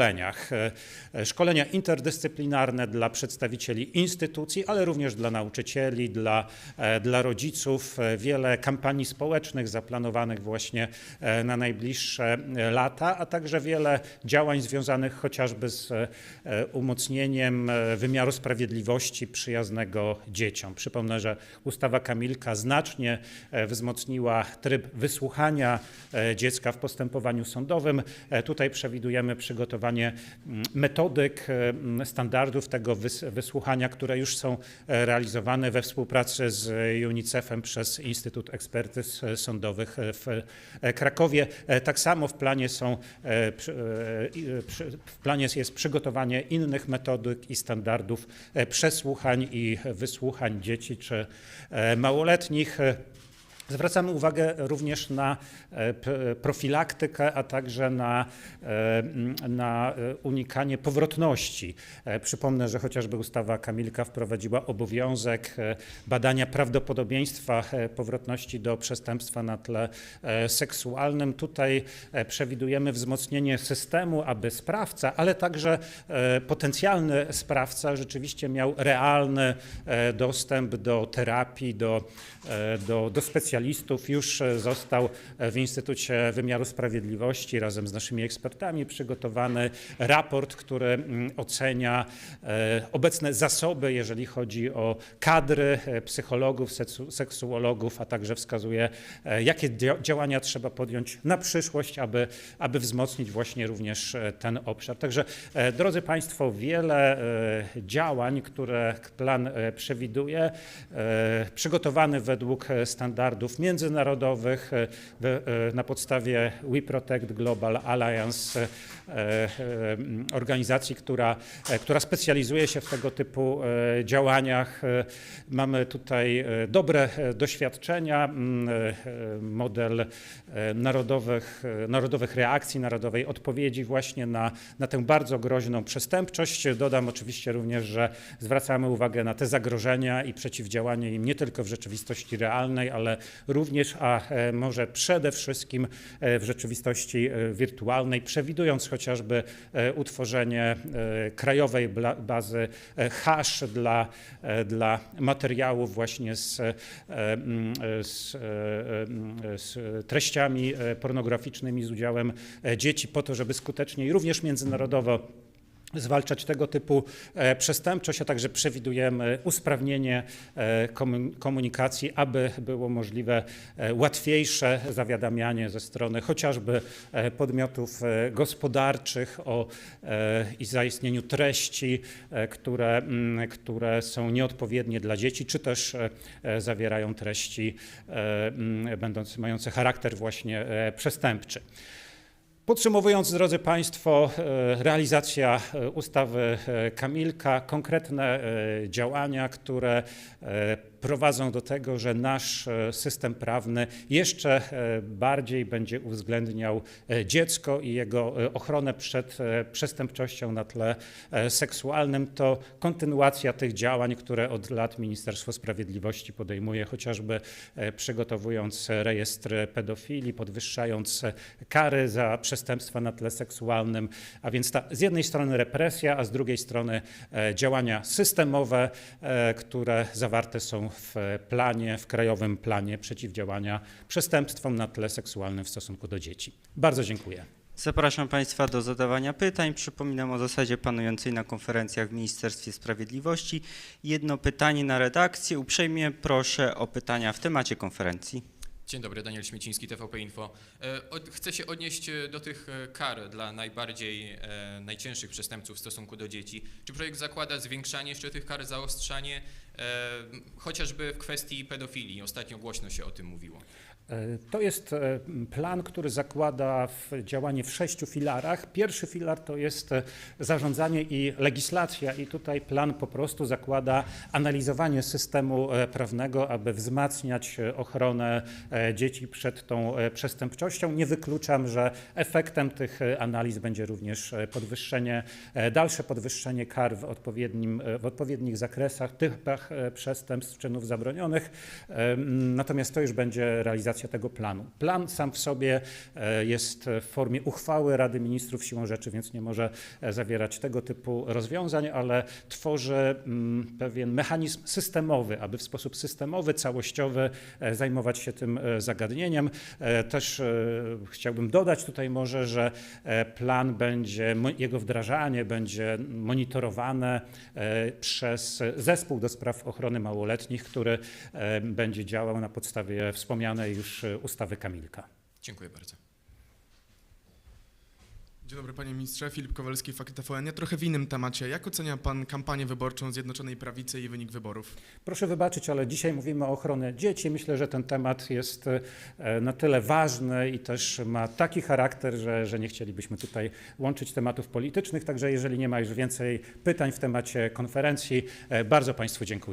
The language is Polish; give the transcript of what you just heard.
szkoleniach. E, Szkolenia interdyscyplinarne dla przedstawicieli instytucji, ale również dla nauczycieli, dla, e, dla rodziców. E, Wiele kampanii społecznych zaplanowanych właśnie e, na najbliższe e, lata, a także wiele działań związanych chociażby z e, umocnieniem e, wymiaru sprawiedliwości przyjaznego dzieciom. Przypomnę, że ustawa Kamilka znacznie e, wzmocniła tryb wysłuchania e, dziecka w postępowaniu sądowym. E, Tutaj przewidujemy przygotowanie mm, metodyk, mm, standardów tego wys- wysłuchania, które już są e, realizowane we współpracy z UNICEF-em przez Instytut Ekspertyz e, Sądowych e, w Krakowie. Tak samo w planie są w planie jest przygotowanie innych metodyk i standardów przesłuchań i wysłuchań dzieci czy małoletnich. Zwracamy uwagę również na e, profilaktykę, a także na, e, na e, unikanie powrotności. Przypomnę, że chociażby ustawa Kamilka wprowadziła obowiązek badania prawdopodobieństwa powrotności do przestępstwa na tle seksualnym. Tutaj przewidujemy wzmocnienie systemu, aby sprawca, ale także potencjalny sprawca rzeczywiście miał realny dostęp do terapii, do, do, do specjalistów. Już e, został e, w Instytucie Wymiaru Sprawiedliwości razem z naszymi ekspertami przygotowany raport, który mm, ocenia e, obecne zasoby, jeżeli chodzi o kadry psychologów, seksu- seksuologów, a także wskazuje, jakie dzia- działania trzeba podjąć na przyszłość, aby, aby wzmocnić właśnie również ten obszar. Także, drodzy Państwo, wiele działań, które plan przewiduje, przygotowany według e, międzynarodowych e, e, na podstawie We Protect Global Alliance, e, e, m, organizacji, która, która specjalizuje się w tego typu działaniach. Mamy tutaj dobre doświadczenia, m, e, model narodowych, narodowych reakcji, narodowej odpowiedzi właśnie na, na tę bardzo groźną przestępczość. Dodam oczywiście również, że zwracamy uwagę na te zagrożenia i przeciwdziałanie im nie tylko w rzeczywistości realnej, ale również, a e, może przede wszystkim e, w rzeczywistości e, wirtualnej, przewidując chociażby utworzenie krajowej bazy hash dla, dla materiałów właśnie z, mm, z, z treściami pornograficznymi z udziałem dzieci po to, żeby skutecznie i również międzynarodowo zwalczać tego typu e, przestępczość, a także przewidujemy usprawnienie e, komu- komunikacji, aby było możliwe e, łatwiejsze zawiadamianie ze strony chociażby podmiotów gospodarczych o i zaistnieniu treści, które, mm, które są nieodpowiednie dla dzieci, czy też zawierają treści mm, będące, mające charakter właśnie przestępczy. Podsumowując, drodzy Państwo, e, realizacja e, ustawy e, Kamilka, konkretne działania, które prowadzą do tego, że nasz e, system prawny jeszcze e, bardziej będzie uwzględniał e, dziecko i jego ochronę przed przestępczością na tle seksualnym. To kontynuacja tych działań, które od lat Ministerstwo Sprawiedliwości podejmuje, chociażby przygotowując rejestr pedofilii, podwyższając kary za przestępstwa na tle seksualnym, a więc ta, z jednej strony represja, a z drugiej strony działania systemowe, które zawarte są w planie, w krajowym planie przeciwdziałania przestępstwom na tle seksualnym w stosunku do dzieci. Bardzo dziękuję. Zapraszam Państwa do zadawania pytań. Przypominam o zasadzie panującej na konferencjach w Ministerstwie Sprawiedliwości. Jedno pytanie na redakcję. Uprzejmie proszę o pytania w temacie konferencji. Dzień dobry, Daniel Śmieciński, TVP Info. E, Chcę się odnieść e, do tych e, kar dla najbardziej, najcięższych przestępców w stosunku do dzieci. Czy projekt zakłada zwiększanie jeszcze tych kar, zaostrzanie, chociażby w kwestii pedofilii? Ostatnio głośno się o tym mówiło. E, To jest e, plan, który zakłada działanie w sześciu filarach. Pierwszy filar to jest e, zarządzanie i legislacja i tutaj plan po prostu zakłada analizowanie systemu e, prawnego, aby wzmacniać e, ochronę e, dzieci przed tą e, przestępczością. Nie wykluczam, że efektem tych e, analiz będzie również e, podwyższenie, e, dalsze podwyższenie kar w, odpowiednim, e, w odpowiednich zakresach, typach e, przestępstw, czynów zabronionych. E, Natomiast to już będzie realizacja tego planu. Plan sam w sobie e, jest w formie uchwały Rady Ministrów siłą rzeczy, więc nie może zawierać tego typu rozwiązań, ale tworzy mm, pewien mechanizm systemowy, aby w sposób systemowy, całościowy zajmować się tym zagadnieniem. Też chciałbym dodać tutaj może, że plan będzie, jego wdrażanie będzie monitorowane przez zespół do spraw ochrony małoletnich, który e, będzie działał na podstawie wspomnianej już e, ustawy Kamilka. Dziękuję bardzo. Dzień dobry panie ministrze, Filip Kowalski, Fakt TVN. Ja trochę w innym temacie. Jak ocenia pan kampanię wyborczą Zjednoczonej Prawicy i wynik wyborów? Proszę wybaczyć, ale dzisiaj mówimy o ochronie dzieci. Myślę, że ten temat jest e, na tyle ważny i też ma taki charakter, że, że nie chcielibyśmy tutaj łączyć tematów politycznych. Także jeżeli nie ma już więcej pytań w temacie konferencji, e, bardzo Państwu dziękuję.